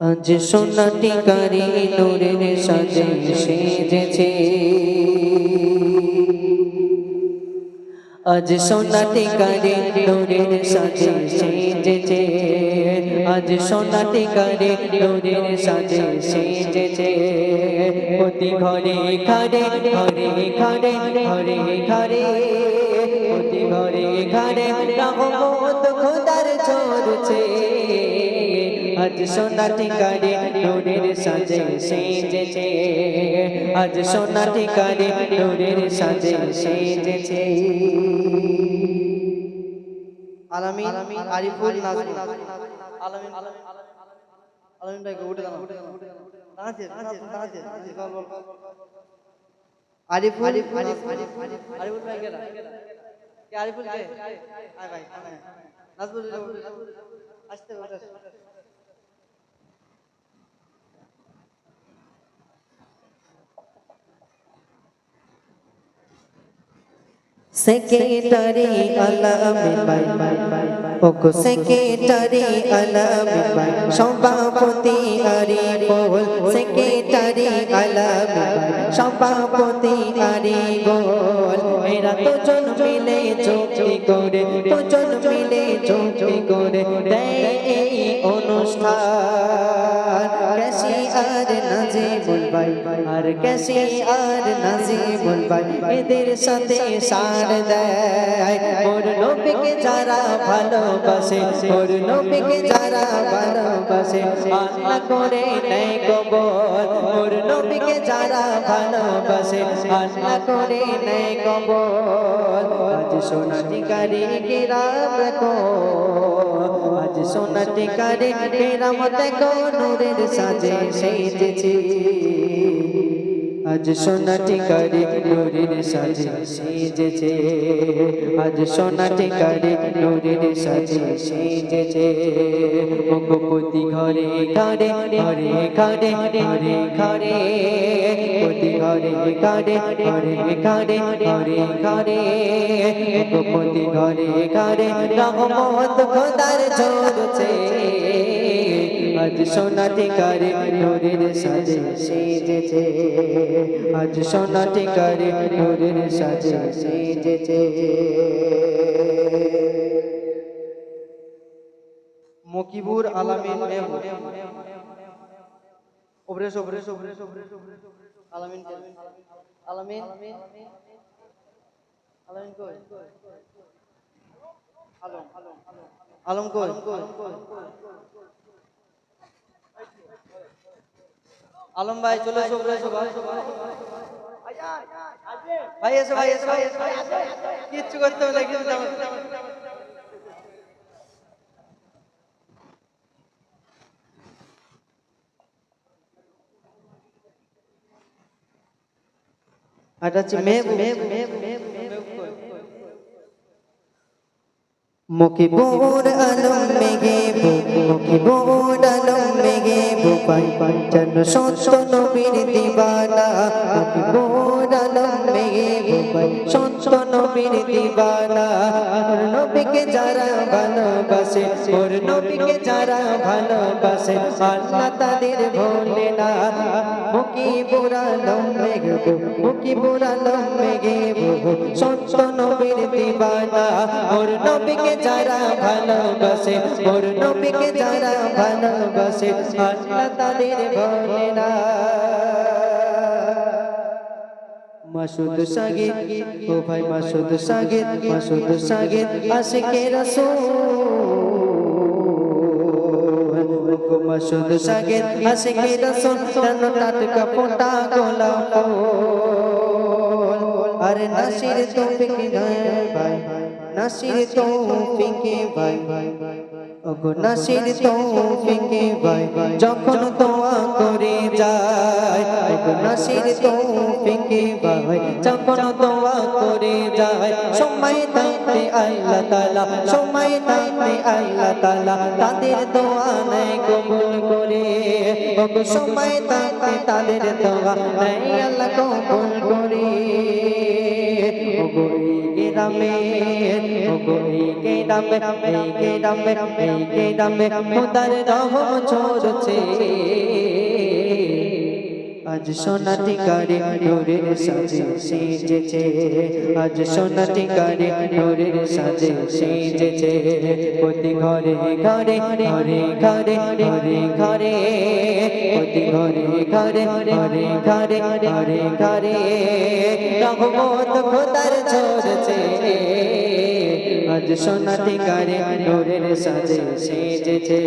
আজ সোনাটি কারি নূরের সাজে সেজেছে। আজ সোনাটি কারি নূরের সাজে সেজেছে। আজ সোনাটি কারি নূরের সাজে সেজেছে। প্রতি ঘরে ঘরে ঘরে ঘরে ঘরে ঘরে, প্রতি ঘরে ঘরে রহমত খোদার ঝরছে। আজ সোনাটি কারে নূরের সাজে সেজেছে। আজ সোনাটি কারে নূরের সাজে সেজেছে। আলামিন আরিফুল নাজমুল। আলামিন আলামিন ভাই উঠে দাঁড়াও। দাঁড়াচ্ছে দাঁড়াচ্ছে দাঁড়াচ্ছে বল বল আরিফুল আরিফুল আরিফুল ভাই কেডা কে আরিফুল কে আয় ভাই। নাজমুল আসতে ওঠে সেক্রেটারি আলামিন ভাই ওগো সেক্রেটারি আলামিন ভাই সভাপতি আরিফুল সেক্রেটারি আলামিন ভাই সভাপতি আরিফুল এরা দুজন মিলে চুক্তি করে দুজন মিলে চুক্তি করে দেয় এই অনুষ্ঠান কেসি আর নাজিবুল ভাই আর কেসি আর নাজিবুল ভাই এদের সাথে সার দেয় ওর নবীকে যারা ভালোবাসে ওর নবীকে যারা ভালোবাসে আল্লাহ করে নেয় কবর ওর নবীকে যারা ভালোবাসে আল্লাহ করে নেয় কবর আজ সোনাটি কারি কিরাম রাখো সোনাটি কারি কিরাম দেখো নূরের সাজে সেজেছে। আজ সোনাটি কারি নূরের সাজে সেজেছে। আজ সোনাটি কারি নূরের সাজে সেজেছে। মুখপতি ঘরে ঘরে ঘরে ঘরে ঘরে ঘরে। প্রতি ঘরে ঘরে ঘরে ঘরে ঘরে ঘরে। মুখপতি ঘরে ঘরে, রহমত খোদার ঝরছে আজ সোনাটি কারে নূরের সাজে সেজেছে। আজ সোনাটি কারে নূরের সাজে সেজেছে। মকিবুর আলামিন মেহবু ওবরেশ ওবরেশ ওবরেশ ওবরেশ আলামিন কে? আলামিন? আলামিন কই? আলম। আলম কই? আলম ভাই চলে এসো ওবরেশ ভাই ভাই এসো ভাই এসো ভাই এসো কিচ্ছু করতে হবে কিছু হচ্ছে মেহবুব মুকিবুর আলম মেঘে মুকিবুর আলম মেঘে বুপাই পাঞ্চন সত্য নবীর দিবানা মুকিবুর আলম মেঘে বুপাই সত্য নবীর দিবানা নবীকে যারা ভালোবাসে ওর নবীকে যারা ভালোবাসে আল্লাহ তাদের ভোলে না মুকিবুর আলম মেঘে মুকিবুর আলম মেঘে সত্য নবীর দিবানা ওর নবীকে যারা ভালোবাসে ওর নবীকে যারা ভালোবাসে আল্লাহ তাদের বলে না। মাসুদ সাগিদ, ও ভাই মাসুদ সাগিদ মাসুদ সাগিদ, আশিকে রাসূল। গো মাসুদ সাগিদ, আশিকে রাসূল তন টাটকা ফোটা গোলাপ আরে নাসির তৌফিক ভাই, নাসির তৌফিক ভাই। ওগো নাসির তৌফিক ভাই যখন দোয়া করে যায় ওগো নাসির তৌফিক ভাই যখন দোয়া করে যায়, সময় থাকতে আল্লাহ তাআলা, সময় থাকতে আল্লাহ তাআলা, তাদের দোয়া নেয় কবুল করে। ওগো সময় থাকতে তাদের দোয়া নেয় আল্লাহ কবুল করে। ওগো গ্রামে ওগো এই গ্রামে এই গ্রামে এই গ্রামে খোদার রহম ঝরছে। আজ সোনাটি কারে নূরের সাজে সেজেছে আজ সোনাটি কারে নূরের সাজে সেজেছে প্রতি ঘরে ঘরে ঘরে ঘরে ঘরে ঘরে, প্রতি ঘরে ঘরে ঘরে ঘরে ঘরে ঘরে, রহমত খোদার ঝরছে আজ সোনাটি কারে নূরের সাজে সেজেছে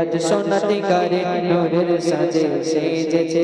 আজ সোনাটি কারে নূরের সাজে সেজেছে